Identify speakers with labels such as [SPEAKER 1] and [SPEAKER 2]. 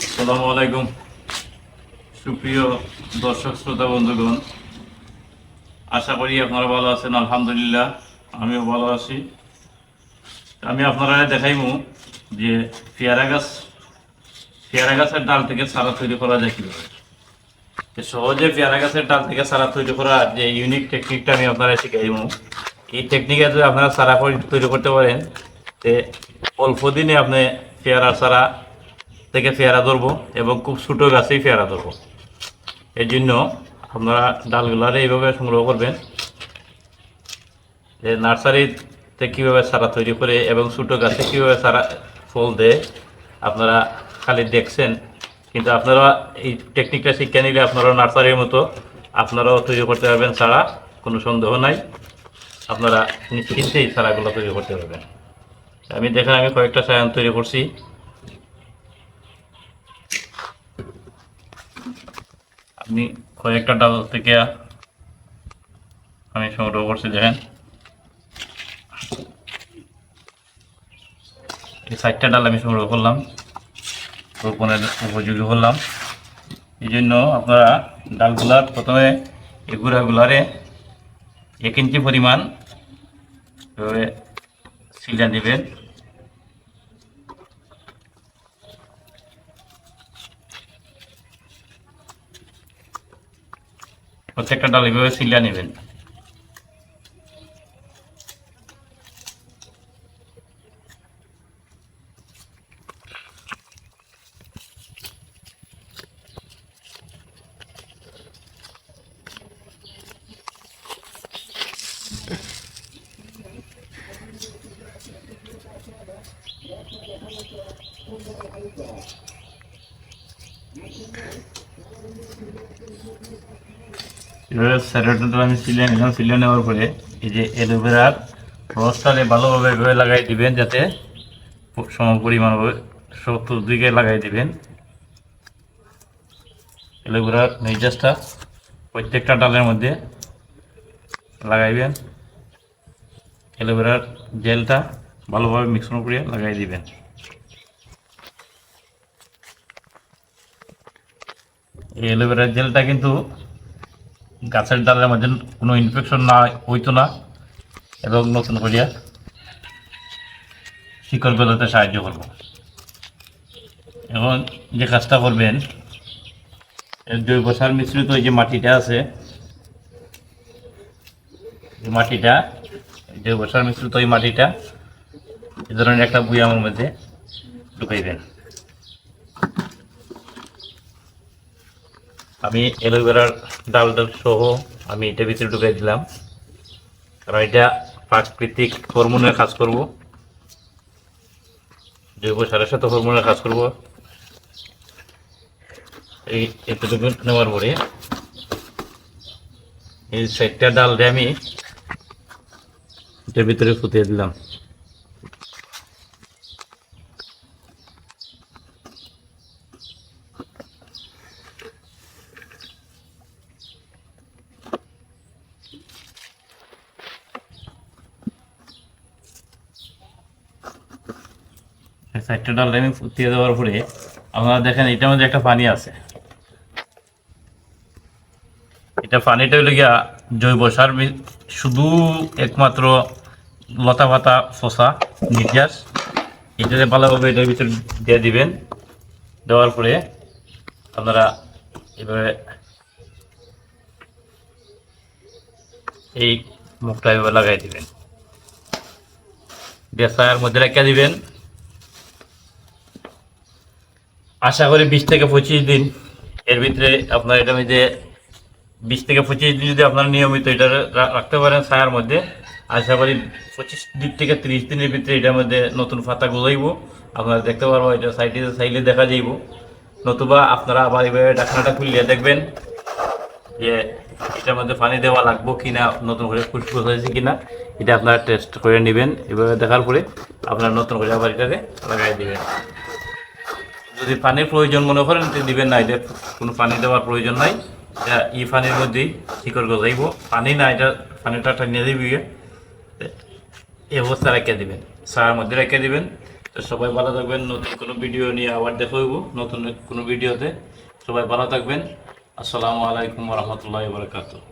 [SPEAKER 1] আসসালামু আলাইকুম। সুপ্রিয় দর্শক, শ্রোতা, বন্ধুগণ, আশা করি আপনারা ভালো আছেন, আলহামদুলিল্লাহ, আমিও ভালো আছি। আমি আপনারা দেখাইমু যে পেয়ারা গাছ, পেয়ারা গাছের ডাল থেকে সারা তৈরি করা যায় কীভাবে? সহজে পেয়ারা গাছের ডাল থেকে সারা তৈরি করার যে ইউনিক টেকনিকটা আমি আপনারা শিখাইমু, এই টেকনিকে যদি আপনারা সারা তৈরি করতে পারেন, তে অল্প দিনে আপনি পেয়ারা সারা থেকে পেয়ারা ধরবো এবং খুব ছোটো গাছেই পেয়ারা ধরবো। এর জন্য আপনারা ডালগুলারে এইভাবে সংগ্রহ করবেন। যে নার্সারিতে কীভাবে সারা তৈরি করে এবং ছোটো গাছে কীভাবে সারা ফল দেয়, আপনারা খালি দেখছেন। কিন্তু আপনারা এই টেকনিকটা শিক্ষা নিলে আপনারা নার্সারির মতো আপনারাও তৈরি করতে পারবেন সারা কোনো সন্দেহ নাই। আপনারা নিশ্চিন্তেই সারাগুলো তৈরি করতে পারবেন। আমি দেখেন আমি কয়েকটা সায়ান তৈরি করছি। কয়েকটা ডাল থেকে আমি সংগ্রহ করছি, দেখেন। এই চারটা ডাল আমি সংগ্রহ করলাম, রোপণের উপযোগী করলাম। এই জন্য আপনারা ডালগুলার প্রথমে এই গুঁড়াগুলারে এক ইঞ্চি পরিমাণ এভাবে সিলা নেবেন প্রত্যেকটা ডাল এভাবে সিলা নেবেন। এভাবে স্যারেটটা আমি সিলে নিলাম সিলে নেওয়ার পরে এই যে অ্যালোভেরার রসটারে ভালোভাবে এভাবে লাগাই দিবেন যাতে সম পরিমাণভাবে চতুর্দিকে লাগাই দিবেন। অ্যালোভেরার মেজাজটা প্রত্যেকটা ডালের মধ্যে লাগাইবেন। অ্যালোভেরার জেলটা ভালোভাবে মিশ্রণ করে লাগাই দিবেন। এই অ্যালোভেরার জেলটা কিন্তু গাছের ডালের মধ্যে কোনো ইনফেকশন না হইতো না এবং নতুন করিয়া শিকড় গলাতে সাহায্য করব। এবং যে কাজটা করবেন জৈব সার মিশ্রিত এই যে মাটিটা আছে মাটিটা জৈব সার মিশ্রিত ওই মাটিটা এই ধরনের একটা বুয়ামের মধ্যে ঢুকাইবেন। আমি অ্যালোভেরার ডাল ডাল সহ আমি এটা ভিতরে ঢুকাই দিলাম। কারণ এটা প্রাকৃতিক হরমোনের কাজ করব। জৈব সারের সাথে হরমোনের কাজ করব। এই এতটুকু নেওয়ার পরে এই সাইডটা দিয়ে আমি এটার ভিতরে ফুটিয়ে দিলাম। সাইডটা আমি ফুটিয়ে দেওয়ার পরে আপনারা দেখেন এটার মধ্যে একটা পানি আছে। এটা পানিটা হইলে গিয়া জৈব সার শুধু একমাত্র লতা পাতা ফসা নির্যাস এটাতে ভালোভাবে এটার ভিতরে দিয়ে দিবেন। দেওয়ার পরে আপনারা এভাবে এই মুখটা এভাবে লাগাই দিবেন। দিয়ে ছায়ার মধ্যে রেখে দিবেন। আশা করি বিশ থেকে পঁচিশ দিন এর ভিতরে আপনার এটা মধ্যে বিশ থেকে পঁচিশ দিন যদি আপনারা নিয়মিত এটা রাখতে পারেন ছায়ার মধ্যে, আশা করি পঁচিশ দিন থেকে তিরিশ দিনের ভিতরে এটার মধ্যে নতুন পাতা গজাইব আপনারা দেখতে পারব, এটা সাইডে সাইডে দেখা যাইব। নতুবা আপনারা আবার এভাবে ঢাকনাটা খুলিয়ে দেখবেন যে এটার মধ্যে পানি দেওয়া লাগবো কিনা, নতুন করে ফুসফুস হয়েছে কিনা, এটা আপনারা টেস্ট করে নেবেন। এভাবে দেখার পরে আপনারা নতুন করে আবার এটাকে লাগাই দিবেন। যদি পানির প্রয়োজন মনে করেন দিবেন না, এটা কোনো পানি দেওয়ার প্রয়োজন নাই। এটা ই পানির মধ্যেই শিকড় গজাইব। পানি না, এটা পানিটা টানিয়ে দিবি এই অবস্থা রেখে দিবেন সার মধ্যে রেখে দিবেন। তো সবাই ভালো থাকবেন, নতুন কোনো ভিডিও নিয়ে আবার দেখা হইব নতুন কোনো ভিডিওতে। সবাই ভালো থাকবেন। আসসালামু আলাইকুম রহমতুল্লাহ বারকাতুহ।